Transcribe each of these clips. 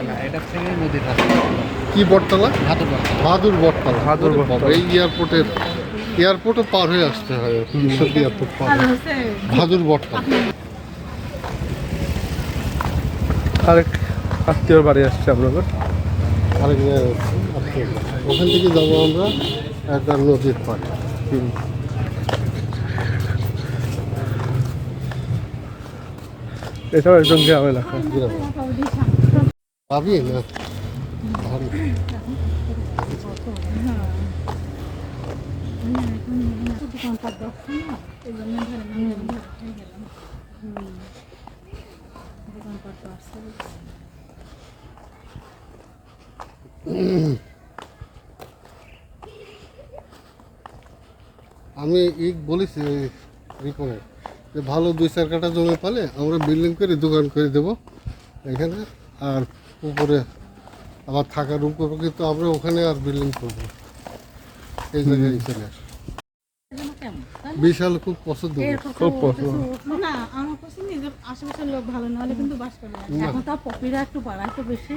বটতলা এটা থেকে নদীর রাস্তা কি বটতলা? ভাদুর বটতলা। বাহাদুর বটতলা। বাহাদুর বটতলা। এই এয়ারপোর্টের এয়ারপোর্টও পার হয়ে আসতে হয় ঈশ্বরদী এয়ারপোর্ট পার ভাদুর বটতলা। আরেক আত্মীয়র বাড়ি আসছে আপনাদের? আরেক ওখান থেকে যাব আমরা একটা নদীর পাড়ে। এটাও একদম গ্রাম এলাকা। গ্রামে। পাবি? না। আমি ই বলেছি ওই রিপনে যে ভালো দুই চার কাটা জমি পালে আমরা বিল্ডিং করে দোকান করে দেব এখানে। আর উপরে আবার থাকার উপরে কিন্তু আমরা ওখানে আর বিল্ডিং করব এই জায়গায় চলে আসব। বিশাল খুব পছন্দ খুব পছন্দ। না আমার পছন্দ আশেপাশের লোক ভালো না হলে কিন্তু বাস করে এখন তো পপিরা একটু বাড়া একটু বেশি।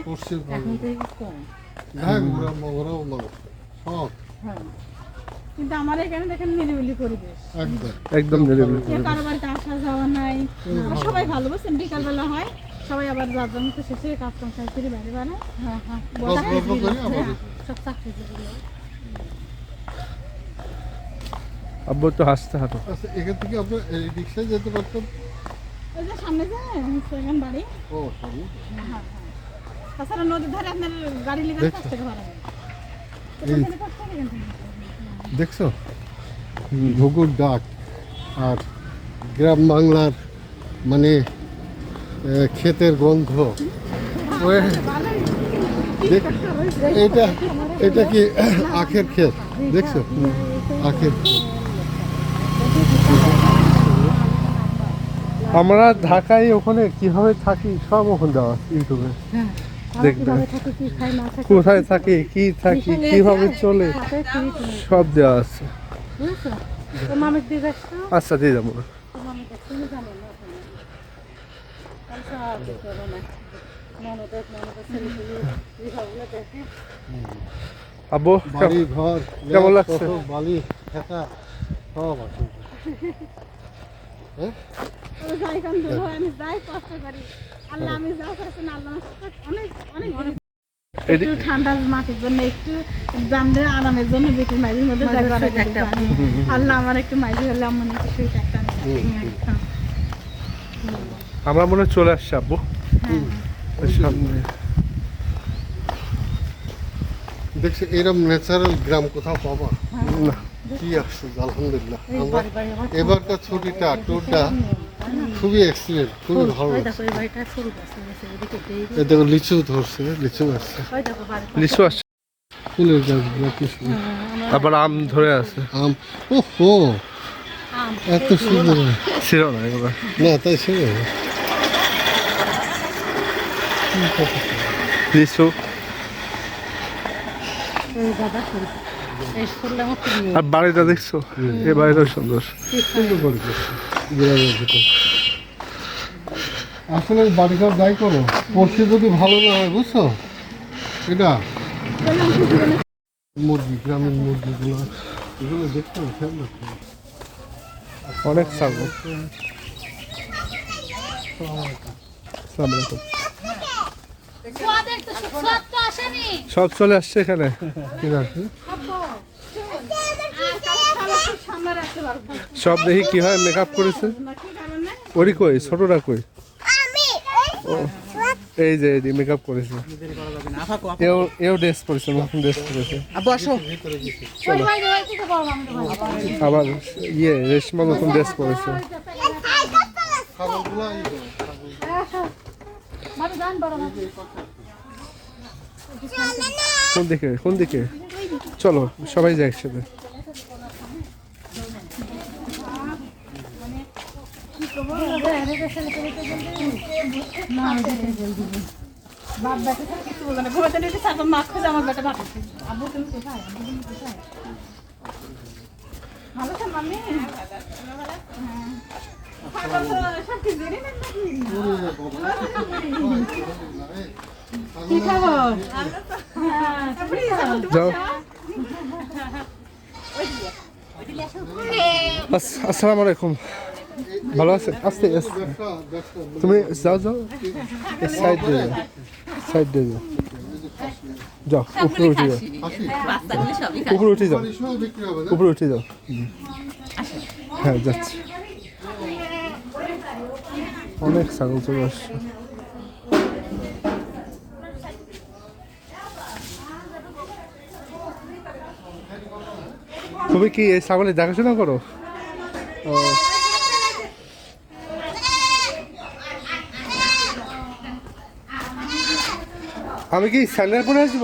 এখন তো কম। হ্যাঁ ওরা ওরাও মানুষ সব। হ্যাঁ। কিন্তু আমার এখানে দেখেন নিরিবিলি পরিবেশ। একদম। একদম নিরিবিলি কারও বাড়িতে আসা যাওয়া নাই সবাই ভালো বুঝছেন? বিকালবেলা হয় সবাই আবার যার জন্য তো শেষে কাজ করে বাড়ি বাড়ে হ্যাঁ হ্যাঁ। করে হ্যাঁ, সব লোক। আব্বু তো হাসতে হাঁটো। আচ্ছা এখান থেকে এই রিক্সায় যেতে পারতাম ওই যে সামনে যায় সেখানে বাড়ি। ও সামনে। হ্যাঁ হ্যাঁ। তাছাড়া নদীর ধারে আপনার গাড়ি লিখে দেখছ? পাঁচ টাকা ভাড়া থেকে। দেখছ? ঘুঘুর ডাক। আর গ্রাম বাংলার মানে ক্ষেতের গন্ধ। এটা এটা কি আখের ক্ষেত? দেখছ? আখের আমরা ঢাকায় ওখানে কীভাবে থাকি সব ওখানে দেওয়া আছে ইউটিউবে। হ্যাঁ দেখবে থাকে, কি খাই না খাই, কোথায় থাকি কি থাকি কীভাবে চলে। সব দেওয়া আছে। আচ্ছা দিয়ে যাব। আব্বু বাড়ি ঘর কেমন লাগছে? বালি সব আছে। আমি আমি আমি মাটির জন্য একটু আরামের জন্য বেটির মাঝের মধ্যে আল্লাহ আমার একটু মাঝে হলে আমার একটু সুইট একটা। আমরা মনে হয় চলে আসছি আব্বু। ওই সামনে। দেখছি এরকম ন্যাচারাল গ্রাম কোথাও পাবা? না। কি আসছে আলহামদুলিল্লাহ। আমরা এবারকার ছুটিটা ট্যুরটা খুবই এক্সিলেন্ট খুবই ভালো দেখো, এই লিচু ধরছে লিচু আসছে। লিচু আসছে। ফুলের গাছগুলো কি সুন্দর। আবার আম ধরে আছে। আম ও হো আম। এত সুন্দর। ছিল না এগুলো। না তাই ছিল লিচু। আর বাড়িটা দেখছ? এই বাড়িটাও সুন্দর। আসলে বাড়িঘর যাই করো। পড়ছে যদি ভালো না হয় বুঝছ? এটা। মুরগি গ্রামের মুরগিগুলো। এগুলো দেখতে হবে অনেক ছাগল আসসালামু আলাইকুম। সব চলে আসছে এখানে। সব দেখি কি হয় মেকআপ করেছে। না, কি কারণে? ওরি কই? ছোটটা কই? ও, এই যে এই মেকআপ করেছে। এও এও ড্রেস করেছে নতুন ড্রেস করেছে বাড়ি। আবার ইয়ে রেশমা নতুন ড্রেস করেছে কোন দিকে কোন দিকে চলো সবাই যাই একসাথে না, আমি যেতে বলব না। বাপ বেটা কিছু বলবে না। ঘুমাতে নিতে চাইব, মা খুঁজে আমার বেটা ভাত খাচ্ছে। তুমি কোথায়? আব্বু তুমি কোথায়? ভালো আছেন মামি হ্যাঁ হ্যাঁ? যাও আসসালামু আলাইকুম। ভালো আছে? আসতে তুমি যাও যাও। সাইড দিয়ে যাও। সাইড দিয়ে যাও। যাও উপরে উঠে যাও। উপরে উঠে যাও। উপরে উঠে যাও। হ্যাঁ যাচ্ছি। অনেক ছাগল চলে আসছে। তুমি কি এই ছাগলের দেখাশোনা করো? ও। আমি কি স্যান্ডেল পরে আসব?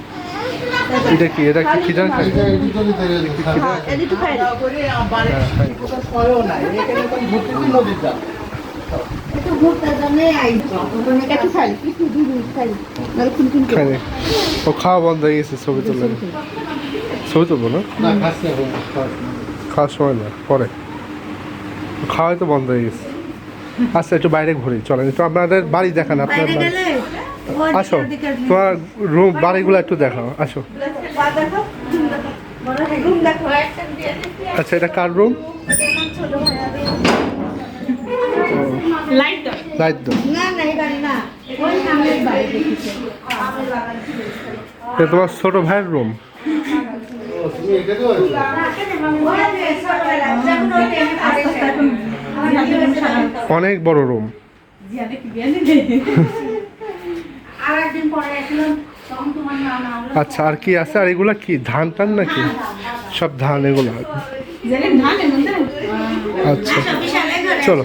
এটা কি? এটা কি খিদার খাই ধরে হ্যাঁ এদিকে খাই। খাই। ও খাওয়া বন্ধ হয়ে গেছে ছবি তুললে ছবি তুলবো না। খাওয়ার সময় না পরে। খাওয়াই তো বন্ধ হয়ে গেছে। আচ্ছা একটু বাইরে ঘুরি চলেন একটু আপনাদের বাড়ি দেখান আপনার আসো তোমার রুম বাড়িগুলো একটু দেখাও আসো। আচ্ছা এটা কার রুম লাইট দাও। লাইট দাও। না না এই বাড়ি না। ওই সামনের বাড়ি দেখেছে। এটা তোমার ছোট ভাইয়ের রুম ও, তুমি অনেক বড় রুম আচ্ছা আর কি আছে? আর এগুলা কি ধান টান নাকি? সব ধান এগুলো। মধ্যে? আচ্ছা। চলো।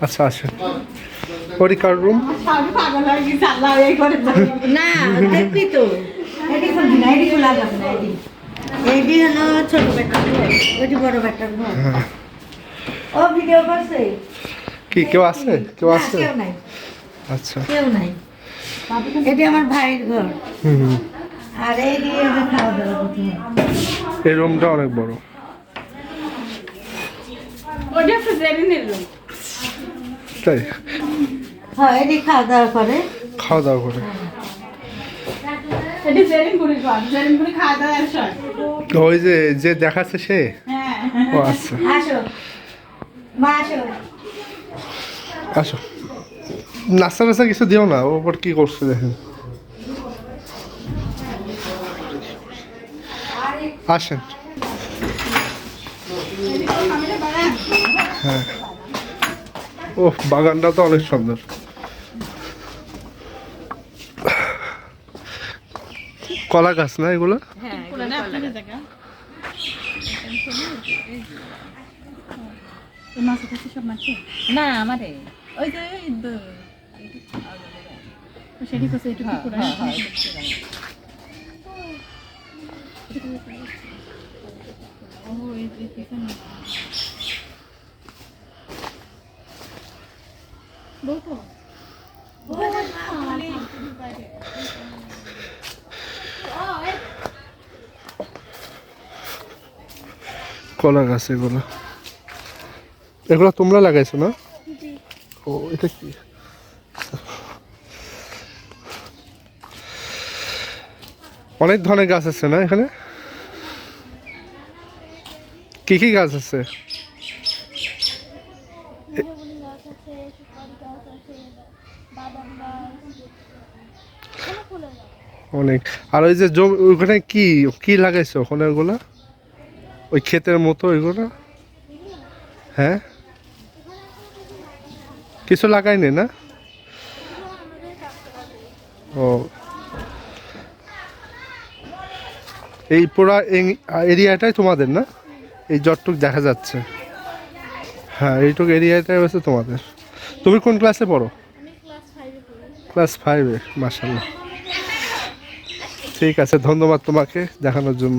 আচ্ছা আসেন। ওটি কার রুম। না তো। হলো ছোট বেটার ওইটি বড় বেটার ও ভিডিও করছে? কি কেউ আছে? কেউ আছে? কেউ নাই। আচ্ছা। কেউ নাই। এটি আমার ভাইয়ের ঘর। হুম আর এই দিয়ে খাওয়া দাওয়া করতে এই রুমটা অনেক বড়। ওটা হচ্ছে জেরিনের room। তাই? হ্যাঁ এটি খাওয়া দাওয়া করে। খাওয়া দাওয়া করে। এটি জেরিন ঘর। জেরিন খাওয়া দাওয়া এর ওই যে যে দেখাচ্ছে সে? হ্যাঁ। ও আচ্ছা। আসো। আসো। আসো। নাস্তা টাস্তা কিছু দিও না ও আবার কি করছে দেখেন। আসেন। হ্যাঁ। ও বাগানটা তো অনেক সুন্দর। কলা গাছ না এগুলো? পুরানো আপনাদের জায়গা। এই মাছ আছে সব মাছ না আমারে ওই যে ওই দ- সেটি করছে একটু পুরানো এটা পুরানো। ও এই যে পিছনে বলতো কলা গাছ এগুলো এগুলো তোমরা লাগাইছো না? ও এটা কি? অনেক ধরনের গাছ আছে না এখানে? কি কি গাছ আছে? অনেক। আর ওই যে জমি ওখানে কি কি লাগাইছো ওখানে ওগুলা? ওই ক্ষেতের মতো ওইগুলো? হ্যাঁ? কিছু লাগাইনি না? ও। এই পুরা এরিয়াটাই তোমাদের না? এই জটটুক দেখা যাচ্ছে। হ্যাঁ এইটুক এরিয়াটাই হচ্ছে তোমাদের। তুমি কোন ক্লাসে পড়ো? ক্লাস ফাইভে মাসাল্লাহ ঠিক আছে, ধন্যবাদ তোমাকে দেখানোর জন্য।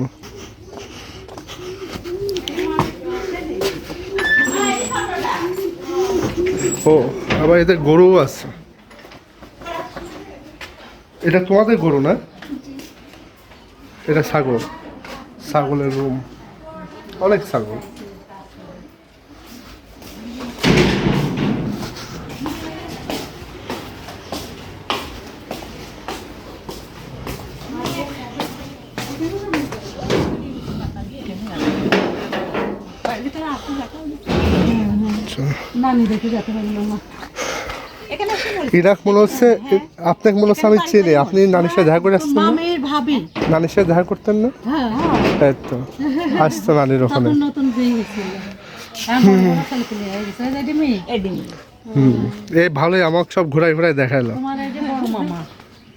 ও। আবার এদের গরুও আছে। এটা তোমাদের গরু না? এটা ছাগল। ছাগলের রুম। অনেক ছাগল। নানি দেখে যেতে পারল না? ইরাক মনে হচ্ছে আপনাকে মনে হচ্ছে আমি চিনি আপনি নানির সাথে দেখা করে আসছেন না? নানির সাথে দেখা করতেন না? হ্যাঁ হ্যাঁ। তাই তো আসতো নানির ওখানে। নতুন নতুন বিয়ে হয়েছিল হ্যাঁ। হুম এই ভালোই আমাকে সব ঘুরাই ঘুরাই দেখাইলো তোমার এই যে বড় মামা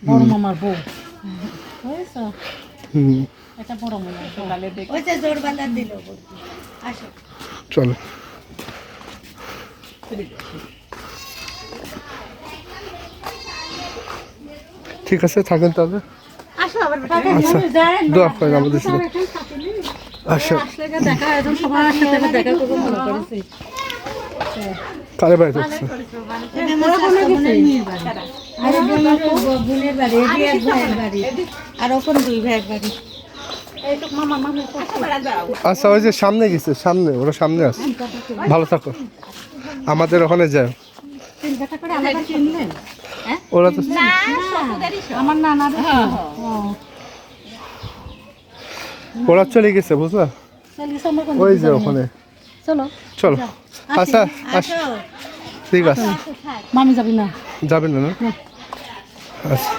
বড় মামার বউ। হুম। এটা বড় মামা। সকালে দেখি ওই যে জোর বাজার দিল আসো। চলো। ঠিক আছে থাকেন তাহলে। আচ্ছা দোয়া করেন আমাদের সাথে। আচ্ছা কারে বাড়ি মামি আচ্ছা ওই যে সামনে গেছে সামনে ওরা সামনে আছে। ভালো থাকো। আমাদের ওখানে যায় ওরা তো আমার নানা ওরা চলে গেছে বুঝলা? ওই যে ওখানে। চলো। চলো। আচ্ছা আচ্ছা ঠিক আছে। মামি যাবি না? যাবেন না না? আচ্ছা